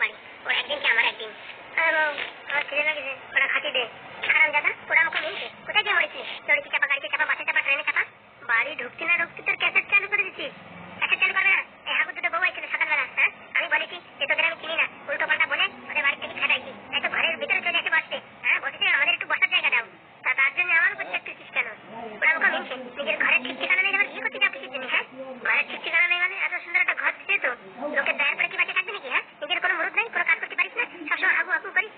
বাড়ি ওর একদিন কি, আমার একদিন। ওরা খাতি দে কারণ দাদা, ওরা আমাকে মিলছে কোথায় গিয়ে চাপা গাড়িতে, চাপা বাসে, চাপা ট্রেনে চাপা। বাড়ি ঢুকতে না ঢুকতে তোর ক্যাসেট চালু করে দিচ্ছিস ক্যাসেট চালু করবে না? এই দুটো বউ সকালবেলা হ্যাঁ? আমি বলেছি যে তোদের আমি চিনি না। উল্টো পাল্টা বলে ওদের বাড়ি থেকে খেদাইছি তাই তো ঘরের ভিতরে চলে এসে বসতে হ্যাঁ? বসেছে, আমাদের একটু বসার জায়গা দাও। তার জন্য আমার উপর চেপতেছিস কেন? ওরা আমাকে মিলছে নিজের ঘরের ঠিক ঠিকানা নেই এবার বিয়ে করতে যাও কিসের জন্য হ্যাঁ ঘরের ঠিক ঠিকানা নেই মানে এত সুন্দর একটা ঘর দিচ্ছে তো লোকের দয়ার পরে কি বাঁচে থাকবে নাকি হ্যাঁ নিজের কোনো মুরুদ নেই কোনো কাজ করতে পারিস না সবসময় হাগু হাগু করিস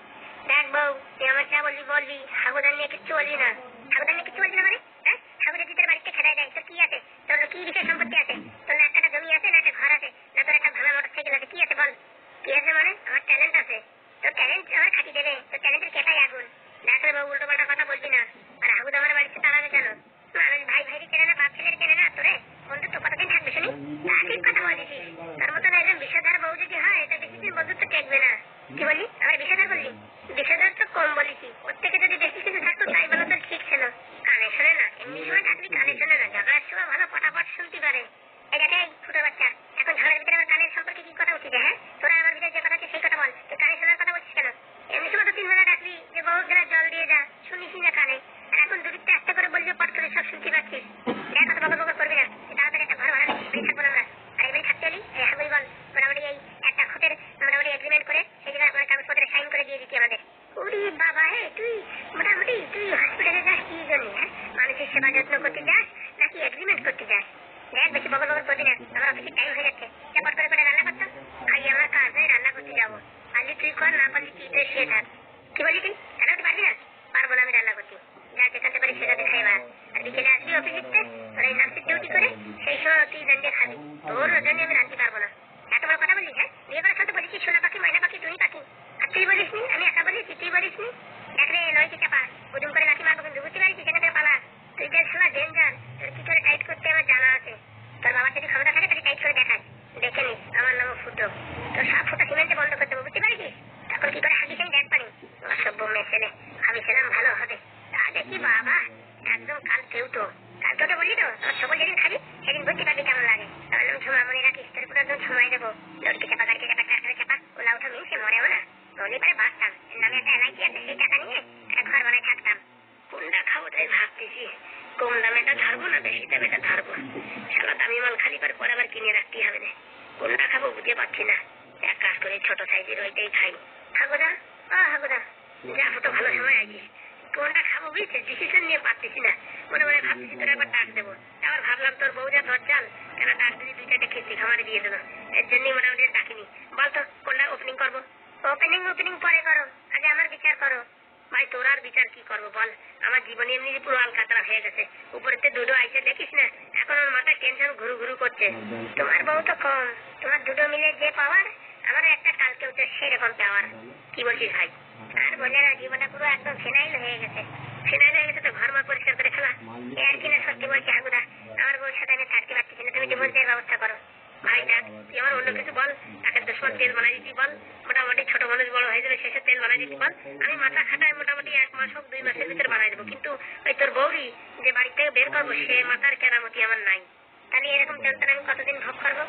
দেখ বউ তুই আমার যা বলবি বলবি হাগুদার নিয়ে কিচ্ছু বলবি না হাগুদার নিয়ে কিচ্ছু বলবি না মানে হ্যাঁ হাগু যদি তোর বাড়িতে খেদাই দেয় তোর কি আছে তোর কি বিশেষ সম্পত্তি আছে তোর না একটা জমি আছে না একটা ঘর আছে না তোর একটা ভাঙা মোটর সাইকেল আছে কি আছে বল কি আছে মানে আমার ট্যালেন্ট আছে তোর ট্যালেন্ট আমার খাটি দেবে তোর ট্যালেন্টের কেটাই আগুন দেখ রে বাবু উল্টো পাল্টা কথা বলবি না আর হাগুদ আমার বাড়িতে তাড়াবে কেন মানুষ ভাই ভাইকে চেনে না বাপ ছেলের চেনে না তোরে বন্ধুত্ব কতদিন থাকবে শুনি তা ঠিক কথা বলেছিস তার মতন একজন বিষাদার বউ যদি হয় এটা বেশি দিন বন্ধুত্ব টেকবে না কি বললি আমার বিষাদার বললি বিষাদার তো কম বলেছি ওর থেকে যদি বেশি কিছু থাকতো তাই বলো তো ঠিক ছিল কানে শোনে না এমনি সময় থাকবি কানে শোনে না ঝগড়ার সময় ভালো পটাপট শুনতে পারে এই দেখ এই ফুটো বাচ্চা এখন ঝগড়ার ভিতরে আমার কানের সম্পর্কে কি কথা উঠেছে হ্যাঁ তোরা আমার ভিতরে যে কথা আছে সেই কথা বল তুই কানে শোনার কথা বলছিস কেন এমনি সময় তো তিন বেলা ডাকবি যে বহু যা শুনিস না কানে? আর এখন দুদিকটা একটা করে বললে পট করে সব শুনতে পাচ্ছিস। দেখ বকর করবি না তাড়াতাড়ি একটা ঘর ভাড়া নিবি থাকব না আমরা আর এবারে থাকতে হলি এই হাগুই বল মোটামুটি এই একটা খোটের মোটামুটি এগ্রিমেন্ট করে সেই জায়গায় আপনার কাগজপত্রে সাইন করে দিয়ে দিতি আমাদের ওরে বাবা হে তুই মোটামুটি তুই হসপিটালে যাস কি জন্য হ্যাঁ মানুষের সেবা যত্ন করতে যাস নাকি এগ্রিমেন্ট করতে যাস দেখ বেশি বকর বকর করবি না আমার অফিসের টাইম হয়ে যাচ্ছে চাপট করে করে রান্না করতো আজ আমার কাজ নেই রান্না করতে যাব আজকে তুই কর না পারলি তুই তো শুয়ে থাক কি বললি তুই রান্না করতে পারবি না পারব না আমি রান্না করতে যা যেখানে পারি সেটাতে খাইবা আর বিকেলে আসবি অফিস দিতে তোর এই নার্সের ডিউটি করে সেই সময় তুই রান্না খাবি তোর জন্য আমি রাঁধতে পারব না এত বড় কথা বললি হ্যাঁ বিয়ে করার সাথে বলেছি সোনা পাখি ময়না পাখি তুই পাখি আর তুই বলিস নি আমি একা বলেছি তুই বলিস নি দেখ রে লড়কি চাপা উদুম করে লাঠি মারবো কিন্তু বুঝতে পারিস সেখান থেকে পালা তুই যে শালা ডেঞ্জার তোর কি করে টাইট করতে আমার জানা আছে তোর বাবার যদি ক্ষমতা করে দেখাস দেখে নিস আমার নাম ফুটো। তোর সব ফুটো সিমেন্টে বন্ধ করতে হবে বুঝতে পারিস তখন কি করে হাগিস আমি দেখ পানি অসভ্য মেয়ে ছেলে ভাবিছিলাম ভালো হবে তা দেখি বাবা একদম কাল কেউ তো কাল তো বললি তো তোমার সবল যেদিন খাবি সেদিন বুঝতে পারবি কেমন লাগে তাহলে আমি ঝুমা মনে রাখিস তোর পুরো একদম সময় দেবো লড়কি চাপা গাড়িতে চাপা ট্রাক্টরে চাপা ওলা উঠা মিনসে মরেও না বলি পারে বাঁচতাম এর নামে একটা এলআইসি আছে সেই টাকা নিয়ে একটা ঘর বানায় থাকতাম কোনটা খাব তাই ভাবতেছি কম দামে এটা ধরবো না বেশি দামে এটা ধরবো শালা দামি মাল খালি করে পরে আবার কিনে রাখতেই হবে না বুঝে পাচ্ছি না। এক কাজ করে ছোট সাইজের ওইটাই খাই। হাগুদা ও হাগুদা যা ফুটো ভালো সময় আছিস কোনটা খাব বুঝছিস ডিসিশন নিয়ে পারতেছি না। মনে মনে ভাবতেছি তোর একবার ডাক দেবো। আবার ভাবলাম তোর বউ যা কেন ডাক দিদি দুই চারটে খেতে খামারে দিয়ে দেবো। এর জন্যই মোটামুটি ডাকিনি। বলতো কোনটা ওপেনিং করব? ওপেনিং ওপেনিং পরে করো। আগে আমার বিচার করো। ভাই তোর আর বিচার কি করব বল? আমার জীবনে এমনি পুরো আলকাতরা হয়ে গেছে। উপরেতে দুটো আইসে দেখিস না? এখন মাথায় টেনশন ঘুরু ঘুরু করছে। তোমার বউ তো কম। তোমার দুটো মিলে যে পাওয়ার আমার একটা কালকে উঠে সেরকম পাওয়ার কি বলছিস ভাই? আর বলে না জীবনটা পুরো একদম ফিনাইল হয়ে গেছে। ফিনাইল হয়ে গেছে তো ঘর মা পরিষ্কার করে ফেলা এ আর কিনা সত্যি বলছি হাগুদা আমার বউর সাথে আমি থাকতে পারতেছি না, তুমি ডিভোর্সের ব্যবস্থা করো। ভাই ডাক তুই আমার অন্য কিছু বল, তাকে দুশ্মন তেল বানাই দিতি বল। মোটামুটি ছোট মানুষ বড় হয়ে যাবে শেষে তেল বানাই দিতি বল। আমি মাথা খাটায় মোটামুটি এক মাস হোক, দুই মাসের ভিতরে বানাই দেবো। কিন্তু ওই তোর বৌরি যে বাড়ি থেকে বের করব, সে মাথার কেরামতি আমার নাই। তাহলে এরকম যন্ত্রণা আমি কতদিন ভোগ করব?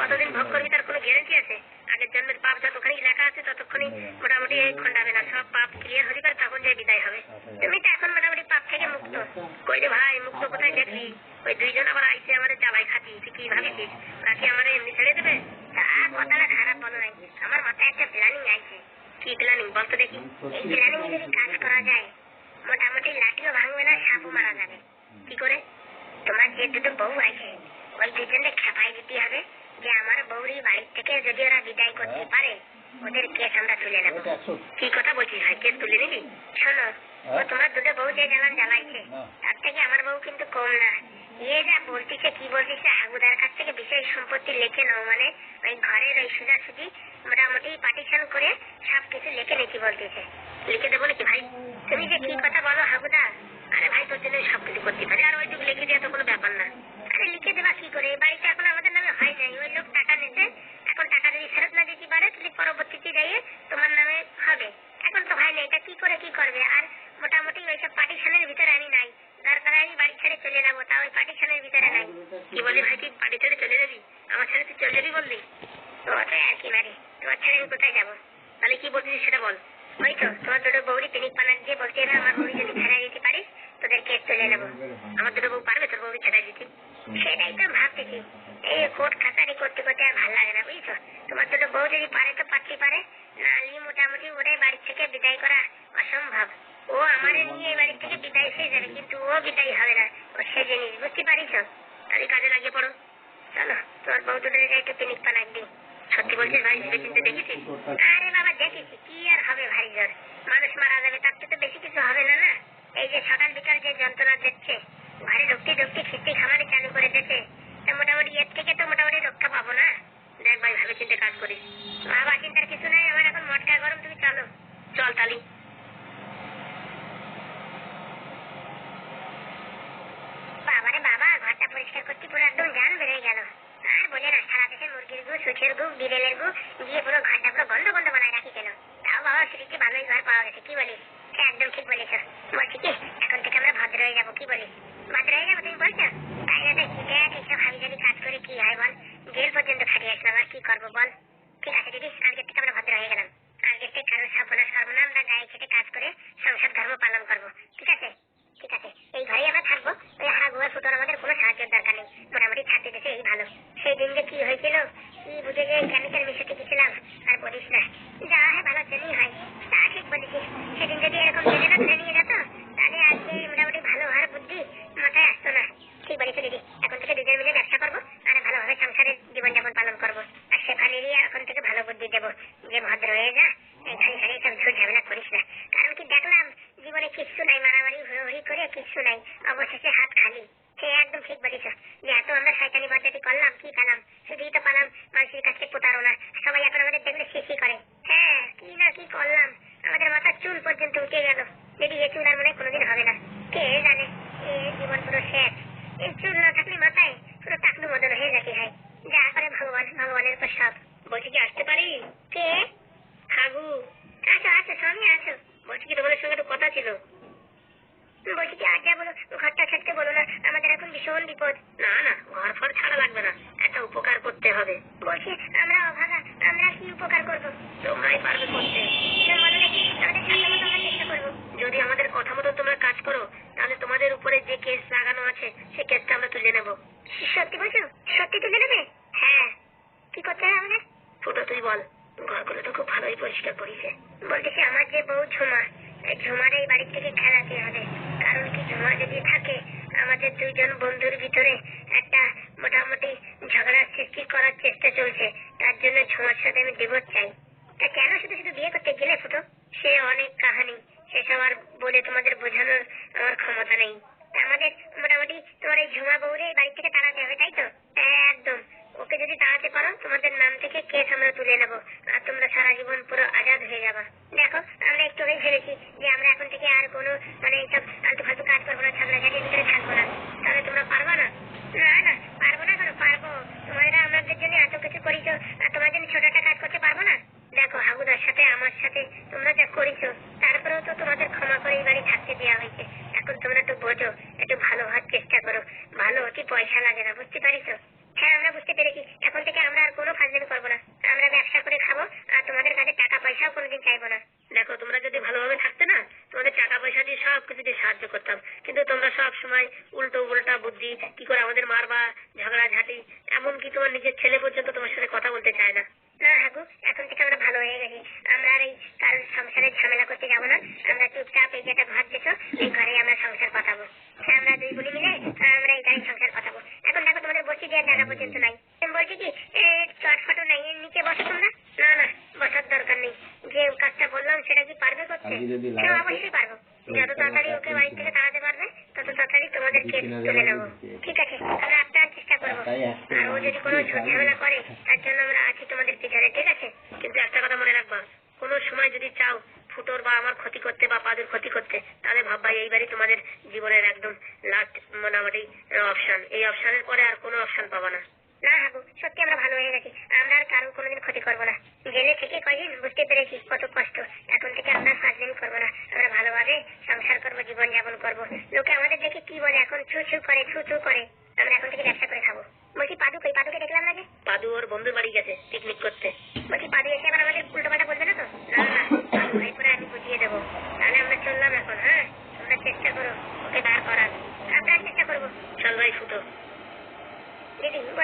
কতদিন ভোগ করবি তার কোনো গ্যারান্টি আছে? আগের জন্মের পাপ যতক্ষণই লেখা আছে, ততক্ষণই মোটামুটি খন্ডাবে না সব পাপ ক্লিয়ার হয়ে যাবে তখন যে বিদায় হবে। তুমি তো এখন মোটামুটি পাপ থেকে মুক্ত। কই রে ভাই, মুক্ত কোথায় দেখলি? ওই দুইজন আবার আইসে আমার জ্বালাই খাতি, তুই কি ভাবিছিস? নাকি আমার এমনি ছেড়ে দেবে? তা কথাটা খারাপ বলো নাই আমার মাথায় একটা প্ল্যানিং আইছে কি প্ল্যানিং বলতো দেখি। এই প্ল্যানিং যদি কাজ করা যায়, মোটামুটি লাঠিও ভাঙবে না, সাপও মারা যাবে। কি করে? তোমার যে দুটো বউ আছে ওই দুজনে খেপাই দিতে হবে যে আমার বউরি বাড়ির থেকে যদি ওরা বিদায় করতে পারে ওদের কেস আমরা তুলে নেব। কি কথা বলছিস ভাই? কেস তুলে নিবি? শোনো ও তোমার দুটো বউ যে জ্বালান জ্বালাইছে তার থেকে আমার বউ কিন্তু কম না। এ যা বলতিছে কি বলতিছে হাগুদার কাছ থেকে বিশেষ সম্পত্তি লিখে নাও মানে ওই ঘরের ওই সোজাসুজি মোটামুটি পার্টিশন করে সব কিছু লিখে নিতে বলতেছে। লিখে দেবো নাকি ভাই? তুমি যে কি কথা বলো হাগুদা? আরে ভাই, তোর জন্য সব কিছু করতে পারে। আর ওইটুকু লিখে দেওয়া তো কোনো ব্যাপার না। আরে, লিখে দেবা কি করে? এখন আমাদের নামে হয় নাই। ওই লোক টাকা নিতে এখন টাকা যদি ফেরত না দিতে পারে পরবর্তীতে দিয়ে তোমার নামে হবে। এখন তো হয় না এটা কি করে কি করবে? আর মোটামুটি ওইসব পার্টিশনের ভিতরে আমি নাই। আমি বাড়ি ছেড়ে চলে যাব, তা ওই পার্টিশনের ভিতরে নাই। কি বলি ভাই, তুই বাড়ি ছেড়ে চলে যাবি? আমার ছেড়ে তুই চলে যাবি বললি? তোমার ছেড়ে আমি কোথায় যাব? তাহলে কি বলছিস সেটা বল। ওই তো, তোমার দুটো বৌরি পিনিক পানা দিয়ে বলছে আমার বৌরি যদি ছেড়ে দিতে পারিস আমার দুটো বউ পারবে তোর ছেড়ে দিতে সেটাই তো ভাবতেছি। এই কোর্ট খাতারি করতে করতে আর ভালো লাগে না তোমার দুটো বউ যদি পারে তো পারতে পারে। নাহলে মোটামুটি বাড়ি থেকে বিদায় করা অসম্ভব। ও নিয়ে এই বাড়ি থেকে বিদায় হয়ে যাবে, কিন্তু ও বিদায় হবে না। ও সে জিনিস, বুঝতে পারিস? তাহলে কাজে লাগিয়ে পড়ো। চলো, তোর বউ দুটোর একটু পিনিক পানা একদিন সত্যি বলছিস ভাই ভেবে দেখেছিস? আরে বাবা, দেখেছি, কি আর হবে ভারী জ্বর মানুষ মারা যাবে, তার তো বেশি কিছু হবে না না? যে সকাল বিকাল যে যন্ত্রণা দিচ্ছে ঘরে ঢুকতে ঢুকতে খিস্তি খামারে চালু করে দিয়েছে, তা মোটামুটি এর থেকে তো মোটামুটি রক্ষা পাবো না। দেখ ভাই কাজ চিন্তার কিছু নাই আমার এখন মটকা গরম, তুমি চলো। চল তালি। বাবারে বাবা, ঘরটা পরিষ্কার করতে পুরো একদম জান বেড়ে গেল। আর বলে না, সারা দেশে মুরগির গু সুচের গু, বিড়েলের গু দিয়ে পুরো ঘরটা পুরো গন্ধ গন্ধ বানায় রাখি কেন? তাও বাবা সিটিতে ভালোই ঘর পাওয়া গেছে, কি বলিস? একদম ঠিক বলেছ। বলছি কি, এখন থেকে আমরা ভদ্র হয়ে যাব, কি বলিস? ভদ্র হয়ে যাব তুমি বলছো? তাই না দেখ এইসব হাবি জাবি কাজ করে কি হয় বল। জেল পর্যন্ত খাটিয়ে আসলাম আর কি করব বল। ঠিক আছে দিদি আজকের থেকে আমরা ভদ্র হয়ে গেলাম। আজকের থেকে কারোর সর্বনাশ করব না, আমরা গায়ে খেটে কাজ করে সংসার ধর্ম পালন করব। ঠিক আছে? ঠিক আছে। এই ঘরেই আমরা থাকব। ওই হারা ফুটোর আমাদের কোনো সাহায্যের দরকার নেই। মোটামুটি থাকতে দিতে এই ভালো। সেই দিন যে কি হয়েছিল? কি এখন জীবনযাপন পালন করব। আর শেফালিরই এখন থেকে ভালো বুদ্ধি দেবো। যে হয়ে যা এই খালি খালি সব ঝুট ঝামেলা করিস না। কারণ কি দেখলাম, জীবনে কিচ্ছু নাই, মারামারি, হুড়োহুড়ি করে কিচ্ছু নাই। অবশেষে হাত খালি। একদম ঠিক বলেছ। যে এত আমরা শয়তানি পদ্ধতি করলাম, কি পেলাম? শুধুই তো পেলাম মানুষের কাছে প্রতারণা। সবাই এখন আমাদের দেখলে শিশি করে। হ্যাঁ কি না কি করলাম? আমাদের মাথার চুল পর্যন্ত উঠে গেল। যদি এ চুল আর মনে কোনোদিন হবে না। কে জানে? এ জীবন পুরো শেষ। এই চুল না থাকলে মাথায় পুরো টাকলু মদন হয়ে যাকে হয় যা করে ভগবান, ভগবানের উপর সব বলছি কি আসতে পারি? কে? হাগু। আসো আসো স্বামী আসো বলছি কি তোমাদের সঙ্গে একটু কথা ছিল? বলছি কি আজ যা বলো ঘরটা ছাড়তে বলো না আমাদের এখন ভীষণ বিপদ। না না ঘর ফর ছাড়া লাগবে না একটা উপকার করতে হবে। বলছি আমরা অভাগা আমরা কি উপকার করব? তোমরাই পারবে করতে। বলো নাকি আমাদের সাধ্য আমরা চেষ্টা করব। যদি আমাদের কথা মতো তোমরা কাজ করো তাহলে তোমাদের উপরে যে কেস লাগানো আছে সেই কেসটা আমরা তুলে নেব। সত্যি বলছো? সত্যি তুলে নেবে? হ্যাঁ। কি করতে হবে আমাদের? ফুটো তুই বল ঘরগুলো তো খুব ভালোই পরিষ্কার করিছে। বলতেছি আমার যে বউ ঝুমা ঝুমার এই বাড়ি থেকে খেলাতে হবে। কারণ কি ঝুমা যদি থাকে। আমাদের দুইজন বন্ধুর ভিতরে একটা মোটামুটি ঝগড়ার সৃষ্টি করার চেষ্টা চলছে। তার জন্য ঝুমার সাথে আমি ডিভোর্স চাই। তা কেন শুধু শুধু বিয়ে করতে গেলে ফুটো? সে অনেক কাহানি। সেসব আর বলে তোমাদের বোঝানোর আমার ক্ষমতা নেই। আমাদের মোটামুটি তোমার এই ঝুমা বউরে বাড়ি থেকে তাড়াতে হবে, তাই তো? একদম। ওকে যদি তাড়াতে পারো, তোমাদের নাম থেকে কেস আমরা তুলে নেব। আর তোমরা সারা জীবন পুরো আজাদ হয়ে যাবা। দেখো, আমরা একটু ভেবেছি যে আমরা এখন থেকে আর কোনো মানে এইসব ফালতু কাজ করব না ঝগড়াঝাটির ভিতরে থাকব না। তাহলে তোমরা পারবা না? না না, পারব না কেন? পারব। তোমরা আমাদের জন্য এত কিছু করেছ, আর তোমার জন্য ছোট একটা কাজ করতে পারব না? দেখো হাগুদার সাথে, আমার সাথে তোমরা যা করেছ, তারপরেও তো তোমাদের ক্ষমা করে এই বাড়ি থাকতে দেওয়া হয়েছে এখন তোমরা একটু বোঝো একটু ভালো হওয়ার চেষ্টা করো ভালো হতে পয়সা লাগে না বুঝতে পারিছো হ্যাঁ আমরা বুঝতে পেরেছি এখন থেকে আমরা আর কোনো ফাজলামি করব না আমরা ব্যবসা করে খাব আর তোমাদের কাছে টাকা পয়সাও কোনোদিন চাইব না দেখো তোমরা যদি ভালোভাবে থাকতে না তোমাদের টাকা পয়সা দিয়ে সব কিছু দিয়ে সাহায্য করতাম কিন্তু তোমরা সব সময় উল্টো উল্টা বুদ্ধি কি করে আমাদের মারবা ঝগড়া ঝাঁটি এমনকি তোমার নিজের ছেলে পর্যন্ত তোমার সাথে কথা বলতে চায় না না হাগু এখন থেকে আমরা ভালো হয়ে গেছি আমরা আর এই কারোর সংসারে ঝামেলা করতে যাব না আমরা চুপচাপ এই যেটা ঘর দিছো এই ঘরেই আমরা সংসার পাতাবো। হ্যাঁ আমরা দুই গুলি মিলে আমরা এই ঘরেই সংসার পাতাবো। এখন দেখো তোমাদের বসে দেওয়ার জায়গা পর্যন্ত নাই। বলছি কি চটফটো নাই এর নিচে বসো তোমরা। না না বসার দরকার নেই। যে কাজটা বললাম সেটা কি পারবে করতে? হ্যাঁ, অবশ্যই পারব। যত তাড়াতাড়ি ওকে বাড়ি থেকে তাড়াতে পারবে তত তাড়াতাড়ি তোমাদের কেস তুলে নেব ঠিক আছে আমরা আপনার চেষ্টা করব। আর ও যদি কোনো ঝামেলা করে তার জন্য আমরা আছি তোমাদের পিছনে ঠিক আছে? কিন্তু একটা কথা মনে রাখব কোনো সময় যদি চাও ফুটোর বা আমার ক্ষতি করতে বা পাদুর ক্ষতি করতে তাহলে ভাববা এইবারই তোমাদের জীবনের একদম লাস্ট মোটামুটি অপশন এই অপশনের পরে আর কোনো অপশন পাবা না। না হাবু সত্যি আমরা ভালো হয়ে গেছি। আমরা আর কোনোদিন ক্ষতি করব না। জেলে থেকে বুঝতে পেরেছি কত কষ্ট। এখন থেকে আমরা ফাজলামি করব না। আমরা ভালোভাবে সংসার করব জীবন যাপন করব। লোকে আমাদের দেখে কি বলে এখন ছু ছু করে ছু ছু করে। আমরা এখন থেকে ব্যবসা করে খাব। বলছি পাদু কই পাদুকে দেখলাম না যে? পাদু ওর বন্ধুর বাড়ি গেছে পিকনিক করতে। বলছি পাদু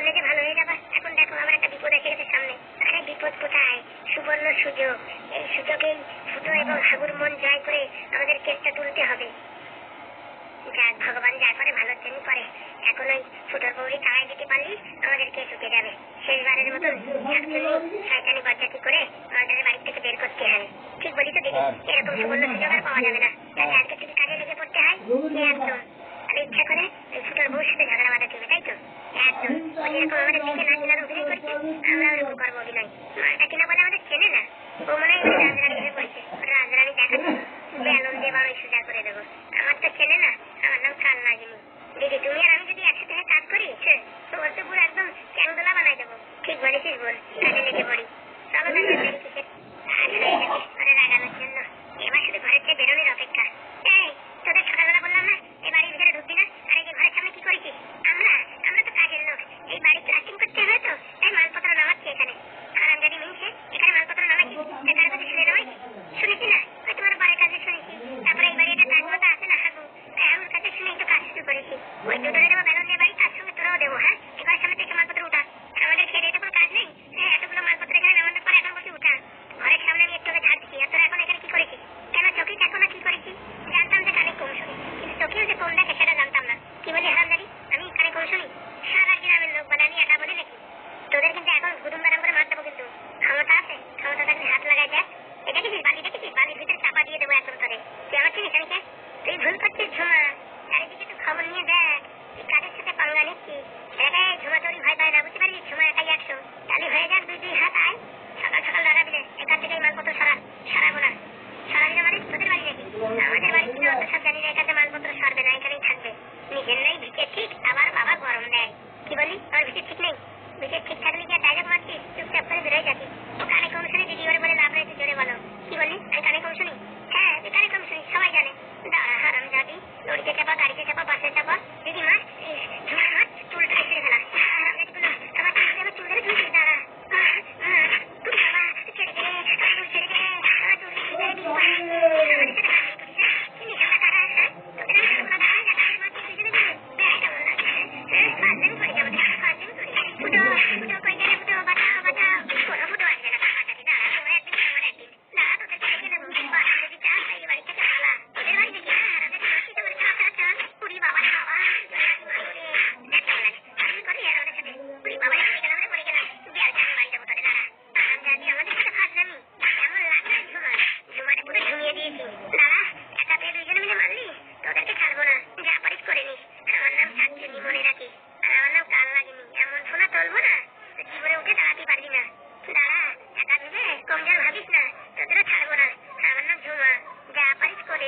থেকে ভালো হয়ে যাবা এখন দেখো আমার একটা বিপদ এসে গেছে সামনে। আরে বিপদ কোথায়? সুবর্ণ সুযোগ। এই সুযোগেই ফুটো এবং হাগুর মন জয় করে আমাদের কেসটা তুলতে হবে। যাক ভগবান যা করে ভালোর জন্য করে। এখন ওই ফুটোর বৌরি তাড়াই দিতে পারলি আমাদের কেস উঠে যাবে। শেষবারের মতন শয়তানি বজ্জাতি করে আমাদের বাড়ি থেকে বের করতে হবে ঠিক বলি তো দিদি হ্যাঁ। এরকম সুবর্ণ সুযোগ আর পাওয়া যাবে না। তাহলে আজকে কাজে লেগে পড়তে হয়? একদম সে ইচ্ছা করে ছোটর বউর তাই তো? একদম ও যেরকম আমাদের দেখে নাচ গান অভিনয় আমরা ওরকম করব অভিনয় কিনা বলে আমাদের চেনে না। ও মনে হয়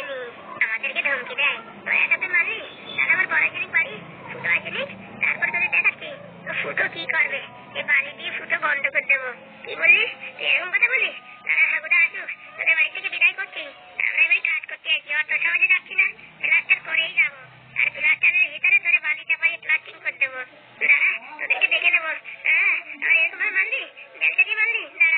দেয়নি আমাদেরকে ধমকি আমার এরকম করেই যাব। আর প্লাস্টারের ভিতরে তোরা বালি প্লাস্টিং করে দেবো। দেখে দেবো হ্যাঁ এরকম মানলি বেলটাকে মানলি না